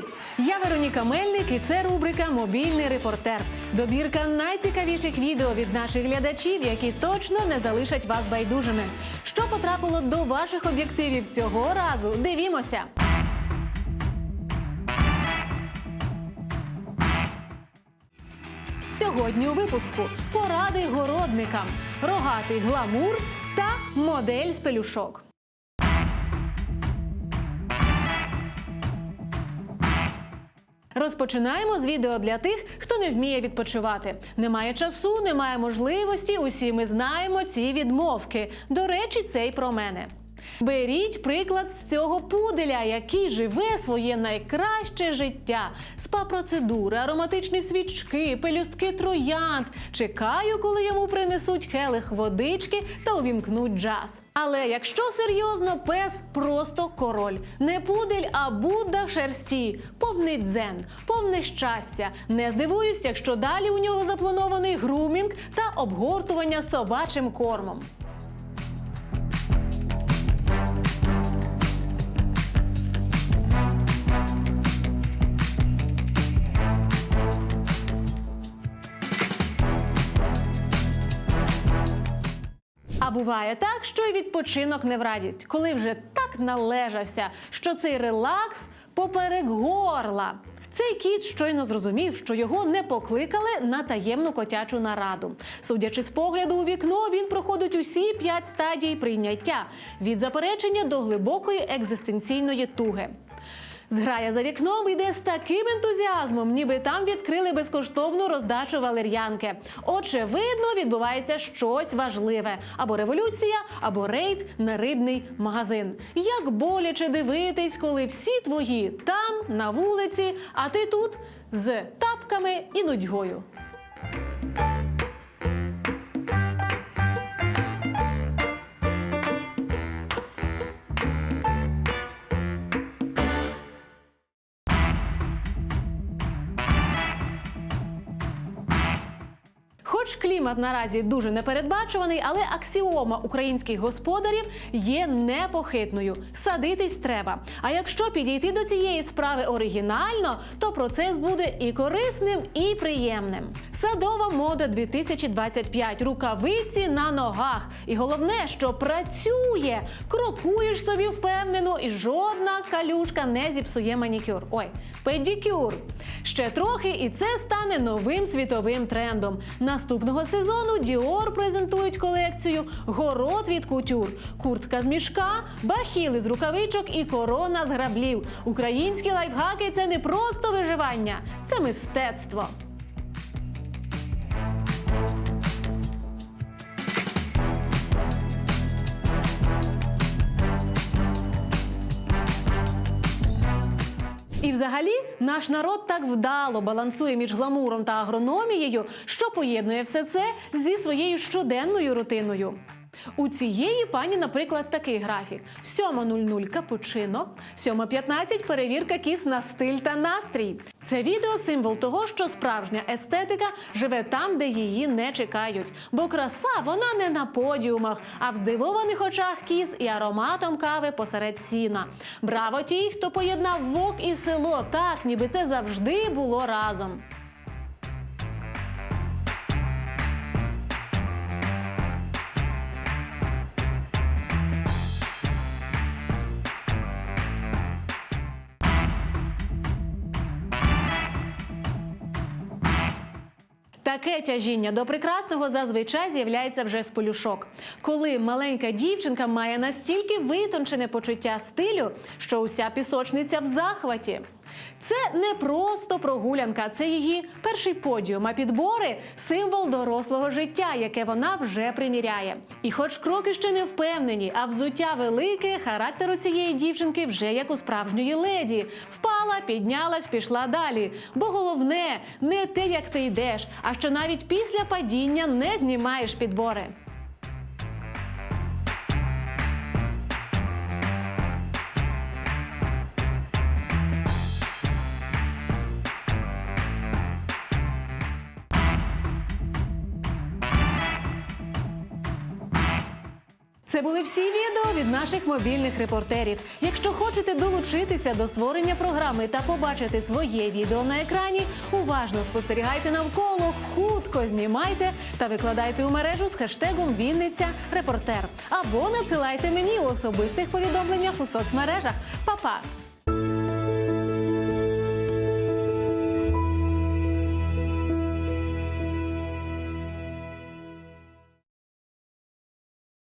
Привіт! Я Вероніка Мельник, і це рубрика Мобільний репортер. Добірка найцікавіших відео від наших глядачів, які точно не залишать вас байдужими. Що потрапило до ваших об'єктивів цього разу? Дивімося. Сьогодні у випуску поради городникам, рогатий гламур та модель з пелюшок. Розпочинаємо з відео для тих, хто не вміє відпочивати. Немає часу, немає можливості. Усі ми знаємо ці відмовки. До речі, це й про мене. Беріть приклад з цього пуделя, який живе своє найкраще життя. Спа-процедури, ароматичні свічки, пелюстки троянд. Чекаю, коли йому принесуть келих водички та увімкнуть джаз. Але якщо серйозно, пес просто король. Не пудель, а Будда в шерсті. Повний дзен, повне щастя. Не здивуюсь, якщо далі у нього запланований грумінг та обгортування собачим кормом. Буває так, що й відпочинок не в радість, коли вже так належався, що цей релакс поперек горла. Цей кіт щойно зрозумів, що його не покликали на таємну котячу нараду. Судячи з погляду у вікно, він проходить усі п'ять стадій прийняття від заперечення до глибокої екзистенційної туги. Зграя за вікном йде з таким ентузіазмом, ніби там відкрили безкоштовну роздачу валер'янки. Очевидно, відбувається щось важливе: або революція, або рейд на рибний магазин. Як боляче дивитись, коли всі твої там на вулиці, а ти тут з тапками і нудьгою. Хоч клімат наразі дуже непередбачуваний, але аксіома українських господарів є непохитною. Садитись треба. А якщо підійти до цієї справи оригінально, то процес буде і корисним, і приємним. Садова мода 2025. Рукавиці на ногах. І головне, що працює. Крокуєш собі впевнено, і жодна калюшка не зіпсує манікюр. Ой, педикюр. Ще трохи, і це стане новим світовим трендом. Наступного сезону Діор презентують колекцію Город від кутюр, куртка з мішка, бахіли з рукавичок і корона з граблів. Українські лайфхаки це не просто виживання, це мистецтво. Взагалі наш народ так вдало балансує між гламуром та агрономією, що поєднує все це зі своєю щоденною рутиною. У цієї пані, наприклад, такий графік: 7.00 капучино, 7.15 перевірка кіс на стиль та настрій. Це відео символ того, що справжня естетика живе там, де її не чекають. Бо краса вона не на подіумах, а в здивованих очах кіз і ароматом кави посеред сіна. Браво ті, хто поєднав вок і село, так ніби це завжди було разом. Таке тяжіння до прекрасного зазвичай з'являється вже з полюшок, коли маленька дівчинка має настільки витончене почуття стилю, що уся пісочниця в захваті. Це не просто прогулянка, це її перший подіум, а підбори символ дорослого життя, яке вона вже приміряє. І хоч кроки ще не впевнені, а взуття велике, характер у цієї дівчинки вже як у справжньої леді. Впала, піднялась, пішла далі. Бо головне не те, як ти йдеш, а що навіть після падіння не знімаєш підбори. Це були всі відео від наших мобільних репортерів. Якщо хочете долучитися до створення програми та побачити своє відео на екрані, уважно спостерігайте навколо, хутко знімайте та викладайте у мережу з хештегом Вінниця Репортер або надсилайте мені у особистих повідомленнях у соцмережах. Па-па!